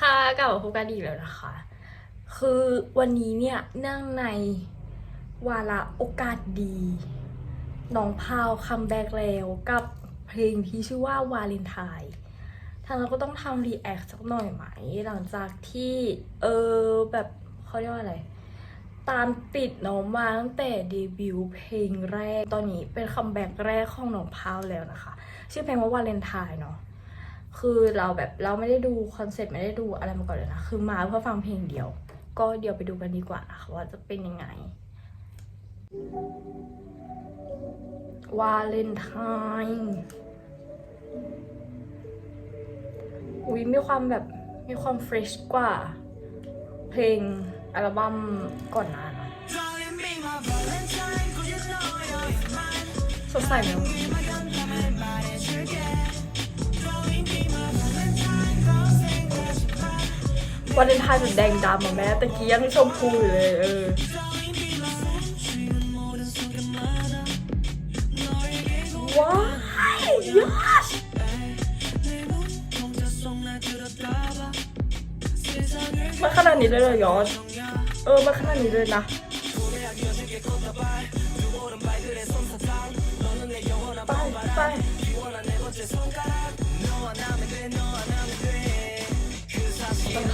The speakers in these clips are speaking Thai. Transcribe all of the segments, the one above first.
ค่ะกลับมาพบกันอีกแล้วนะคะ คือวันนี้เนี่ยเนั่องในวาระโอกาสดีน้องพาวคัมแบ็กแล้วกับเพลงที่ชื่อว่าวาเลนไทน์ทางเราก็ต้องทำรีแอคสักหน่อยไหม หลังจากที่เออแบบเขาเรียกว่าอะไร ตามติดน้องมาตั้งแต่เดบิวต์เพลงแรก ตอนนี้เป็นคัมแบ็กแรกของน้องพาวแล้วนะคะ ชื่อเพลงว่าวาเลนไทน์เนาะ คือเราแบบเราไม่ได้ดูคอนเซ็ปต์ไม่ได้ดูอะไรมาก่อนเลยนะคือมาเพื่อฟังเพลงเดียว ก็เดี๋ยวไปดูกันดีกว่านะคะว่าจะเป็นยังไงวาเลนไทน์อุ้ยมีความแบบมีความเฟรชกว่า เพลงอัลบั้มก่อนหน้านะสดใสไหม วาเลนไทน์แบบแดงดำอะแม่ตะกี้ยังชมพูอยู่เลยเออว้ายอดมาขนาดนี้เลยเหรอยอดเออมาขนาดนี้เลยนะไปไป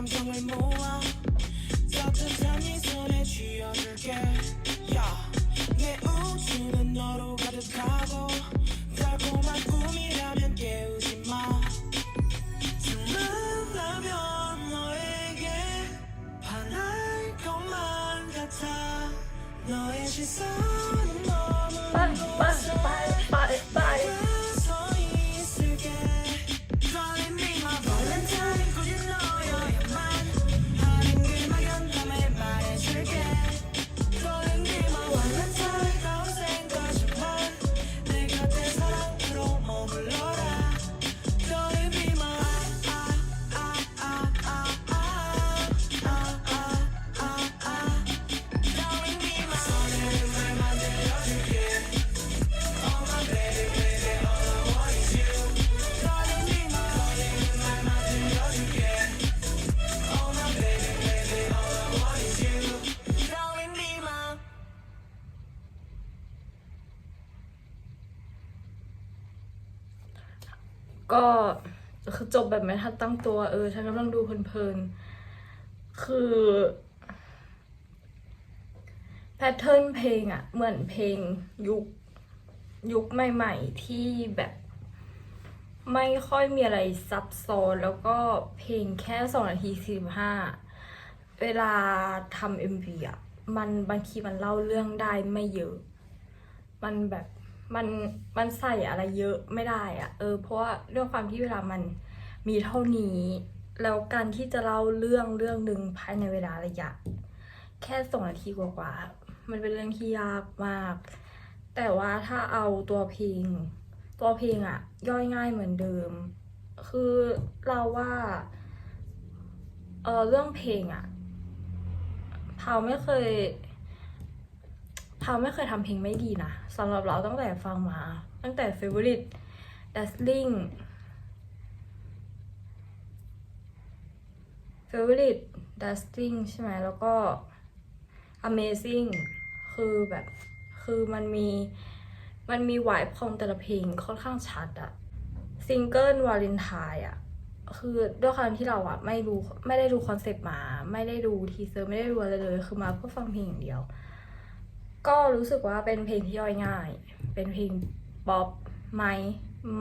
감정을 모아 따뜻한 네 손에 쥐어줄게 yeah. 내 우주는 ก็คือจบแบบไม่ทันตั้งตัวเออฉันกำลังดูเพลินๆ คือแพทเทิร์นเพลงอะเหมือนเพลงยุคยุคใหม่ๆ ที่แบบ ไม่ค่อยมีอะไรซับซ้อนแล้วก็เพลงแค่สองนาทีสี่ห้าเวลาทำเอ็มวีอะมันบางทีมันเล่าเรื่องได้ไม่เยอะ มันแบบ มันมันใส่อะไรเยอะไม่ได้อะเออเพราะว่าด้วยความที่เวลามันมีเท่านี้ แล้วการที่จะเล่าเรื่องเรื่องหนึ่งภายในเวลาระยะ แค่สองนาทีกว่าๆมันเป็นเรื่องที่ยากมาก แต่ว่าถ้าเอาตัวเพลง ตัวเพลงอะย่อยง่ายเหมือนเดิม คือเราว่าเออเรื่องเพลงอะพาวไม่เคย พาวไม่เคยทำเพลงไม่ดีนะสำหรับเราตั้งแต่ฟังมา ตั้งแต่ favorite dazzling favorite dazzling ใช่ไหมแล้วก็ amazing คือแบบคือมันมีมันมีวายของแต่ละเพลงค่อนข้างชัดอะซิงเกิลวาเลนไทน์อะคือด้วยความที่เราอะไม่รู้ไม่ได้ดูคอนเซปต์มา ไม่ได้ดูทีเซอร์ไม่ได้ดูอะไรเลย คือมาเพื่อฟังเพลงอย่างเดียว ก็รู้สึกว่าเป็นเพลงที่ย่อยง่าย เป็นเพลงป๊อปไหม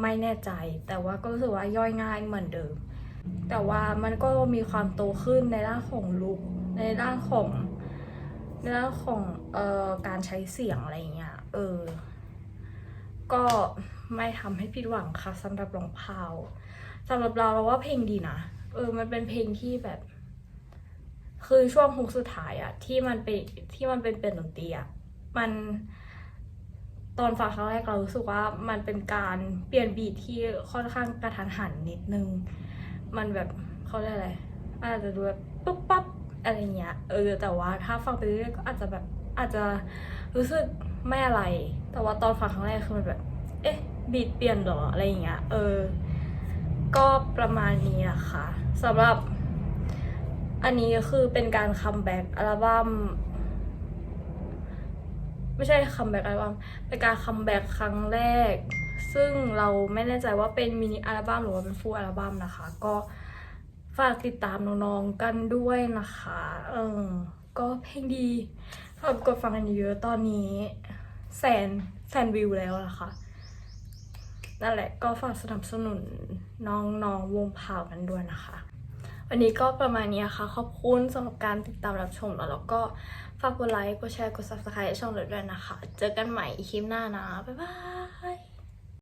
ไม่แน่ใจ แต่ว่าก็รู้สึกว่าย่อยง่ายเหมือนเดิม แต่ว่ามันก็มีความโตขึ้นในด้านของลุคในด้านของในเรื่องของเอ่อการใช้เสียงอะไรเงี้ยเออ ก็ไม่ทำให้ผิดหวังค่ะสำหรับรองเพาสำหรับเราเราว่าเพลงดีนะเออ มันเป็นเพลงที่แบบ คือช่วงฮุกสุดท้ายอะที่มันเป็นที่มันเป็นเป็นดนตรีอะ มันตอนฟังครั้งแรกเรารู้สึกว่ามันเป็นการเปลี่ยนบีทที่ค่อนข้างกระทันหันนิดนึง มันแบบเขาเรียกอะไร อาจจะดูแบบปุ๊บปั๊บอะไรเงี้ย เออ แต่ว่าถ้าฟังไปเรื่อยๆก็อาจจะแบบอาจจะรู้สึกไม่อะไร แต่ว่าตอนฟังครั้งแรกคือมันแบบ เอ๊ะ บีทเปลี่ยนหรออะไรเงี้ย เออ ก็ประมาณนี้นะคะสำหรับอันนี้คือเป็นการคัมแบ็กอัลบั้ม ไม่ใช่คัมแบ็กอัลบั้มเป็นการคัมแบ็กครั้งแรก ซึ่งเราไม่แน่ใจว่าเป็นมินิอัลบั้มหรือว่าเป็นฟูลอัลบั้มนะคะ ก็ฝากติดตามน้องๆกันด้วยนะคะ เออก็เพลงดีฝากกดฟังกันเยอะตอนนี้แสนแสนวิวแล้วนะคะนั่นแหละก็ฝากสนับสนุนน้องๆวงพาวกันด้วยนะคะ วันนี้ก็ประมาณนี้ค่ะ ขอบคุณสำหรับการติดตามรับชมแล้วแล้วก็ฝากกดไลค์ กดแชร์ กด subscribe ช่องเราด้วยนะคะ เจอกันใหม่คลิปหน้านะ บ๊ายบาย